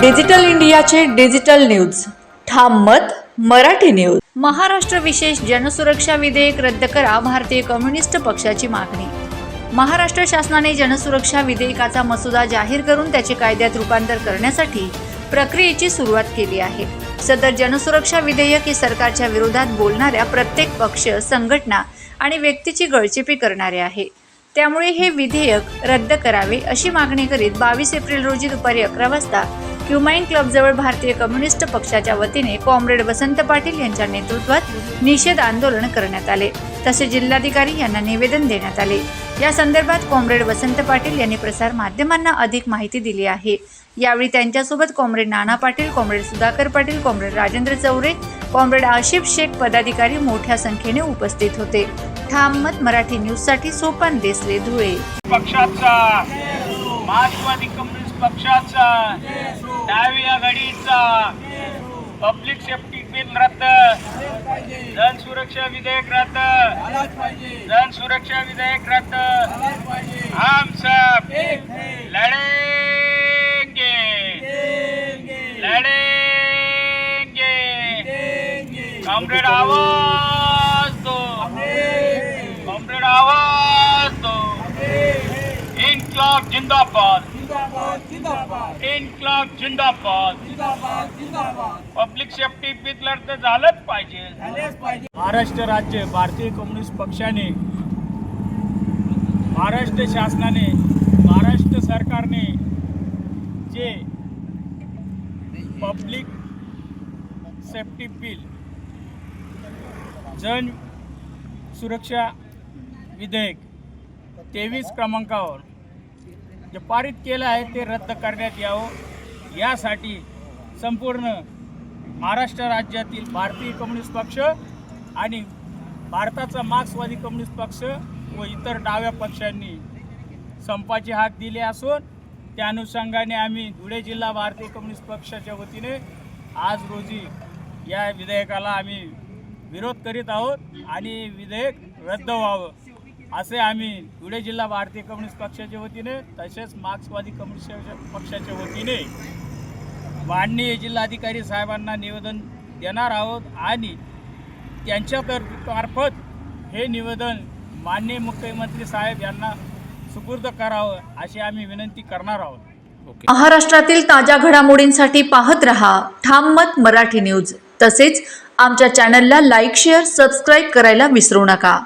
Digital इंडियाचे digital news. ठाम मत मराठी न्यूज. महाराष्ट्र विशेष जनसुरक्षा विधेयक रद्द करा भारतीय कम्युनिस्ट पक्षाची मागणी. महाराष्ट्र शासनाने जनसुरक्षा विधेयकाचा मसुदा जाहीर करून त्याचे कायद्यात रूपांतर करण्यासाठी प्रक्रियेची सुरुवात केली आहे. सदर जनसुरक्षा विधेयक हे सरकारच्या विरोधात बोलणाऱ्या प्रत्येक पक्ष संघटना आणि व्यक्तीची गळचेपी करणारे आहे. त्यामुळे हे विधेयक रद्द करावे अशी मागणी करीत बावीस एप्रिल रोजी दुपारी अकरा वाजता क्युमाइन क्लबजवळ भारतीय कम्युनिस्ट पक्षाच्या वतीने कॉम्रेड वसंत पाटील यांच्या नेतृत्वात निषेध आंदोलन करण्यात आले. तसे जिल्हाधिकारी यांना निवेदन देण्यात आले. या संदर्भात कॉम्रेड वसंत पाटील यांनी प्रसार माध्यमांना अधिक माहिती दिली आहे. यावेळी त्यांच्यासोबत comrade Nana Patil comrade Sudhakar Patil comrade Rajendra Chaure comrade Ashif Sheikh पदाधिकारी मोठ्या संख्येने उपस्थित होते. ठाम मत मराठी न्यूजसाठी सोपान देसले धुळे. पक्षाचा मार्क्सवादी कम्युनिस्ट पक्षाचा डावी आघाडीचा पब्लिक सेफ्टी बिल रद्द जन सुरक्षा विधेयक रद्द जन सुरक्षा विधेयक रद्द हम सब लड़ेंगे लढेंगे कॉम्रेड आवाज! आवाज दो। इनकलाब जिंदाबाद। इनकलाब जिंदाबाद। पब्लिक सेफ्टी बिल रद्द झालंच पाहिजे. महाराष्ट्र राज्य भारतीय कम्युनिस्ट पक्षाने महाराष्ट्र शासनाने महाराष्ट्र सरकारने जे पब्लिक सेफ्टी बिल जन सुरक्षा विधेयक तेवीस क्रमांकावर जे पारित केलं आहे ते रद्द करण्यात यावं. यासाठी संपूर्ण महाराष्ट्र राज्यातील भारतीय कम्युनिस्ट पक्ष आणि भारताचा मार्क्सवादी कम्युनिस्ट पक्ष व इतर डाव्या पक्षांनी संपाचे हात दिले असून त्या अनुषंगाने आम्ही धुळे जिल्हा भारतीय कम्युनिस्ट पक्षाच्या वतीने आज रोजी या विधेयकाला आम्ही विरोध करीत आहोत आणि विधेयक रद्द व्हावं. असे आम्ही धुळे जिल्हा भारतीय कम्युनिस्ट पक्षाच्या वतीने तसेच मार्क्सवादी कम्युनिस्ट पक्षाच्या वतीने माननीय जिल्हाधिकारी साहेबांना निवेदन देणार आहोत आणि त्यांच्या तर मार्फत हे निवेदन माननीय मुख्यमंत्री साहेब यांना सुपूर्द करावं अशी आम्ही विनंती करणार आहोत. महाराष्ट्रातील ताज्या घडामोडींसाठी पाहत रहा ठाम मत मराठी न्यूज. तसेच आमच्या चॅनलला लाईक शेअर सबस्क्राईब करायला विसरू नका.